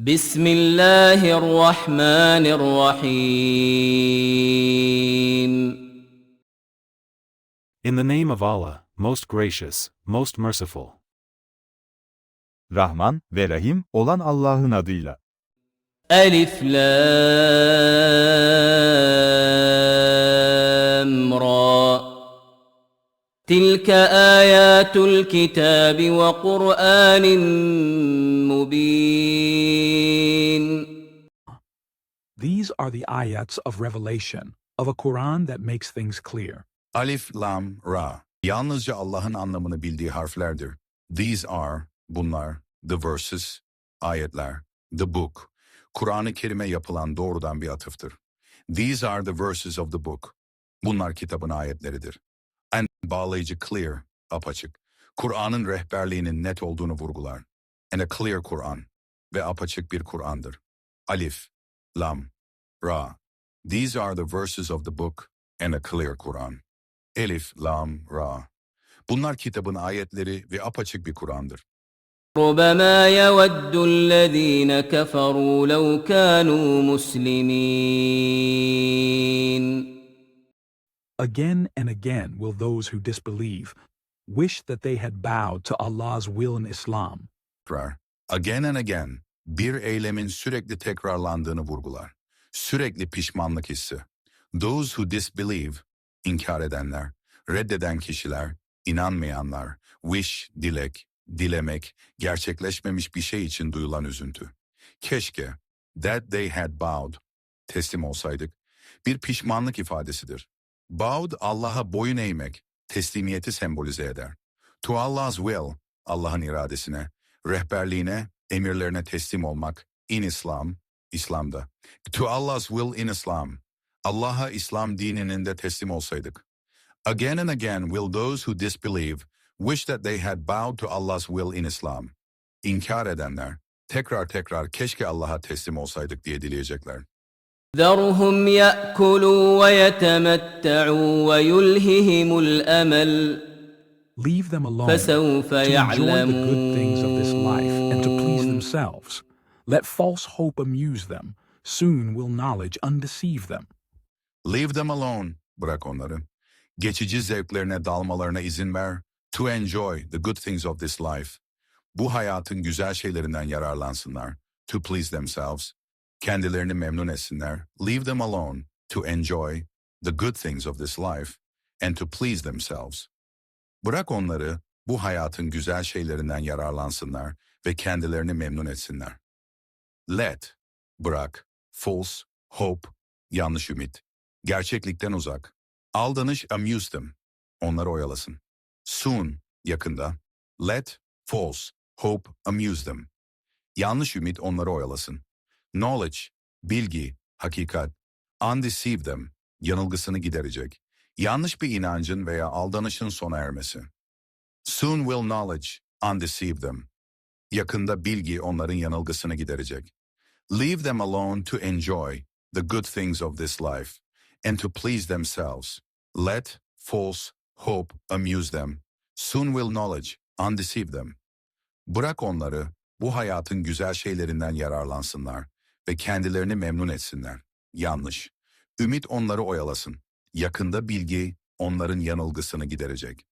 بسم الله الرحمن الرحيم In the name of Allah, most gracious, most merciful. Rahman ve Rahim olan Allah'ın adıyla. ألف لام را تلك آيات الكتاب وقرآن مبين These are the ayats of revelation, of a Quran that makes things clear. Alif, Lam, Ra. Yalnızca Allah'ın anlamını bildiği harflerdir. These are, bunlar, the verses, ayetler, the book. Kur'an-ı Kerim'e yapılan doğrudan bir atıftır. These are the verses of the book. Bunlar kitabın ayetleridir. And bağlayıcı clear, apaçık. Kur'an'ın rehberliğinin net olduğunu vurgular. And a clear Kur'an ve apaçık bir Kur'an'dır. Alif, Lam, Ra. These are the verses of the book and a clear Kur'an. Elif, Lam, Ra. Bunlar kitabın ayetleri ve apaçık bir Kur'an'dır. ربما يود الذين كفروا لو كانوا مسلمين Again and again will those who disbelieve wish that they had bowed to Allah's will in Islam. Tekrar. Again and again. Bir eylemin sürekli tekrarlandığını vurgular. Sürekli pişmanlık hissi. Those who disbelieve, inkar edenler, reddeden kişiler, inanmayanlar, wish, dilek, dilemek, gerçekleşmemiş bir şey için duyulan üzüntü. Keşke, that they had bowed, teslim olsaydık, bir pişmanlık ifadesidir. Bowed, Allah'a boyun eğmek, teslimiyeti sembolize eder. To Allah's will, Allah'ın iradesine, rehberliğine, emirlerine teslim olmak, in Islam, İslam'da. To Allah's will in Islam, Allah'a İslam dininin de teslim olsaydık. Again and again will those who disbelieve wish that they had bowed to Allah's will in Islam. İnkar edenler, tekrar tekrar keşke Allah'a teslim olsaydık diye dileyecekler. ذرهم يأكلوا ويتمتعوا ويلههم الأمل Leave them alone فسوف to enjoy the good things of this life themselves. Let false hope amuse them. Soon will knowledge undeceive them. Leave them alone. Bırak onları. Geçici zevklerine dalmalarına izin ver. To enjoy the good things of this life. Bu hayatın güzel şeylerinden yararlansınlar. To please themselves. Kendilerini memnun etsinler. Leave them alone. To enjoy the good things of this life. And to please themselves. Bırak onları bu hayatın güzel şeylerinden yararlansınlar ve kendilerini memnun etsinler. Let, bırak, false, hope, yanlış ümit, gerçeklikten uzak, aldanış amuse them, onları oyalasın. Soon, yakında, let, false, hope amuse them. Yanlış ümit onları oyalasın. Knowledge, bilgi, hakikat, undeceive them, yanılgısını giderecek. Yanlış bir inancın veya aldanışın sona ermesi. Soon will knowledge undeceive them. Yakında bilgi onların yanılgısını giderecek. Leave them alone to enjoy the good things of this life and to please themselves. Let false hope amuse them. Soon will knowledge undeceive them. Bırak onları bu hayatın güzel şeylerinden yararlansınlar ve kendilerini memnun etsinler. Yanlış. Ümit onları oyalasın. Yakında bilgi onların yanılgısını giderecek.